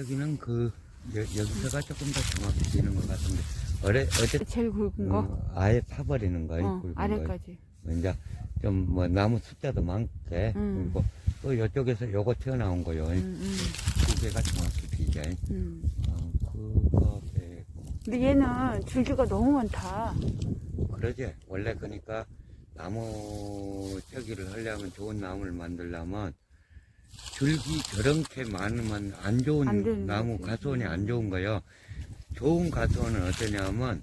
저기는 그 여, 여기서가 조금 더 정확히 되는 것 같은데 어래 어제 제일 굵은 거. 어, 아예 파버리는 거예요. 어, 굵은 거. 아래까지. 이제 좀 뭐 나무 숫자도 많게 음. 그리고 또 이쪽에서 요거 튀어나온 거요. 음, 음, 두 개가 정확히 비자. 음. 어, 그거 빼고 근데 얘는 줄기가 너무 많다. 그러지. 원래 그러니까 나무 처기를 하려면 좋은 나무를 만들려면 줄기 저렇게 많으면 안 좋은 안 나무. 가수원이 안 좋은 거요. 좋은 가수원은 어떠냐면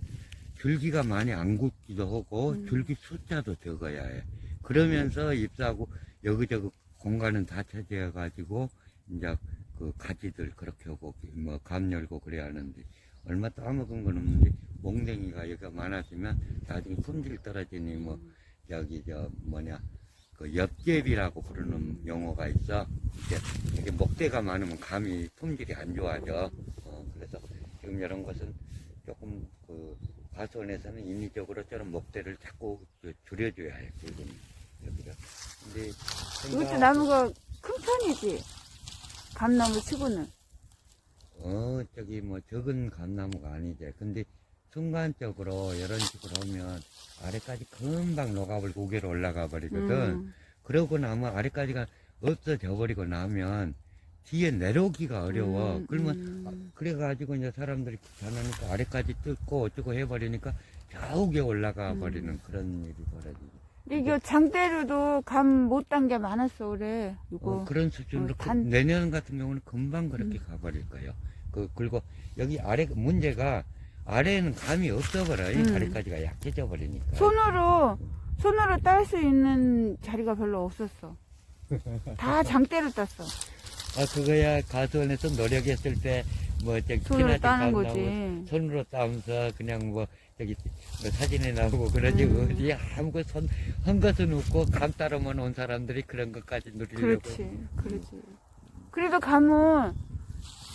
줄기가 많이 안 굵기도 하고 음. 줄기 숫자도 적어야 해. 그러면서 잎사하고 여기저기 공간은 다 차지해 가지고 이제 그 가지들 그렇게 하고 뭐 감 열고 그래야 하는데 얼마 따먹은 건 없는데 몽댕이가 여기가 많아지면 나중에 품질 떨어지니 뭐 여기 저 뭐냐 그 엽제비라고 부르는 용어가 있어 이게 목대가 많으면 감이 품질이 안 좋아져 어, 그래서 지금 이런 것은 조금 그 과수원에서는 인위적으로 저런 목대를 자꾸 그 줄여줘야 해 굵은 여기가 근데 이것도 나무가 큰 편이지. 감나무 치고는. 어, 저기 뭐 적은 감나무가 아니지. 근데 순간적으로 이런 식으로 하면 아래까지 금방 녹아버리고 고개로 올라가 버리거든. 음. 그러고 나면 아래까지가 없어져 버리고 나면 뒤에 내려오기가 어려워. 음, 그러면 음. 아, 그래가지고 이제 사람들이 귀찮으니까 아래까지 뜯고 어쩌고 해버리니까 겨우게 올라가 음. 버리는 그런 일이 벌어지지. 근데 이거 장대로도 감 못 단 게 많았어 올해. 이거. 어, 그런 수준으로 어, 그- 단- 내년 같은 경우는 금방 그렇게 음. 가버릴 거예요. 그 그리고 여기 아래 문제가 아래에는 감이 없어버려. 요 음. 아래까지가 약해져 버리니까. 손으로 손으로 딸 수 있는 자리가 별로 없었어. 다 장대로 땄어. 아 그거야 가수원에서 노력했을 때 뭐 저기 손으로 피나지 따는 거지. 손으로 따면서 그냥 뭐 저기 뭐 사진에 나오고 그러지 음. 어디 아무 손한 것은 없고 감 따러만 온 사람들이 그런 것까지 누리려고. 그렇지, 그렇지. 그래도 감은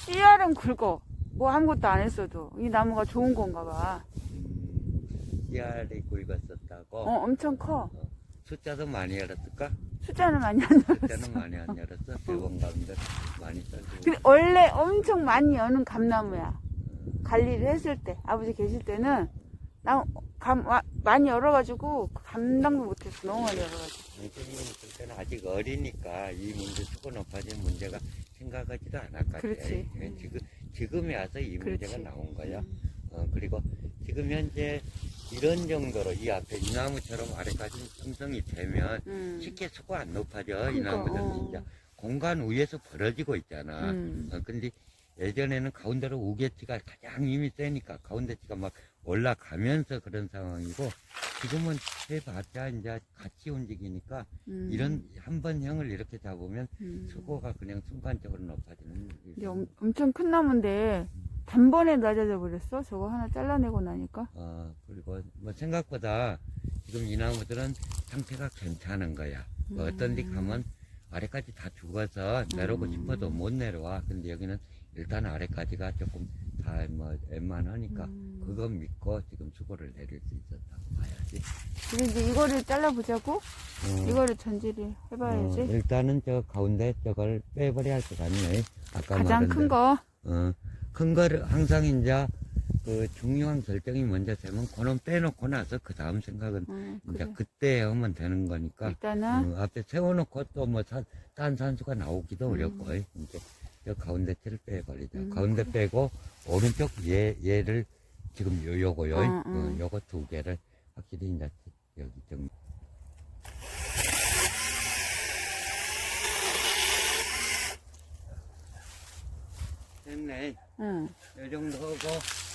씨알은 굵어. 뭐 아무것도 안 했어도 이 나무가 좋은 건가 봐. 음, 씨알이 굵었었다고. 어, 엄청 커. 숫자도 많이 열었을까? 숫자는 많이 안 나. 그때는 많이 안 열었어. 대원감들 많이 써주고. 근데 원래 엄청 많이 여는 감나무야. 관리를 했을 때 아버지 계실 때는 나감 와- 많이 열어가지고 감당도 못했어. 너무 많이 열어가지고. 선생님 있을 때는 아직 어리니까 이 문제 수고 높아진 문제가 생각하지도 않았겠지. 그렇지. 예, 지금, 지금에 와서 이 문제가 그렇지. 나온 거야. 어, 그리고 지금 현재 이런 정도로 이 앞에 이 나무처럼 아래까지 형성이 되면 음. 쉽게 수고 안 높아져. 이 그러니까, 나무들 어. 진짜. 공간 위에서 벌어지고 있잖아. 음. 어, 근데 예전에는 가운데로 우개치가 가장 힘이 세니까 가운데치가 막 올라가면서 그런 상황이고 지금은 해봤자 이제 같이 움직이니까 음. 이런 한 번 형을 이렇게 잡으면 음. 수고가 그냥 순간적으로 높아지는 근데 엄, 엄청 큰 나무인데 단번에 낮아져 버렸어. 저거 하나 잘라내고 나니까. 어, 그리고 뭐 생각보다 지금 이 나무들은 상태가 괜찮은 거야. 뭐 어떤 데 음. 가면 아래까지 다 죽어서 내려오고 음. 싶어도 못 내려와. 근데 여기는 일단 아래까지가 조금 다뭐 웬만하니까 음. 그거 믿고 지금 수고를 내릴 수 있었다고 봐야지. 그래 이제 이거를 잘라보자고. 어, 이거를 전지를 해봐야지. 어, 일단은 저 가운데 저걸 빼버려야 할 것 같네. 아까 가장 말한 큰 대로. 거. 어, 큰 거를 항상 이제 그 중요한 결정이 먼저 되면 그놈 빼놓고 나서 그 다음 생각은 음, 이제 그래. 그때 하면 되는 거니까 일단은 어, 앞에 세워놓고 또 뭐 딴 산수가 나오기도 음. 어렵고 이제 저 가운데 틀을 빼버리자. 음, 가운데 빼고 오른쪽 얘 얘를 지금 요 요거요. 어, 어, 어. 요거 두 개를 확실히 이제 여기 좀. 됐네. 응. 요 정도 하고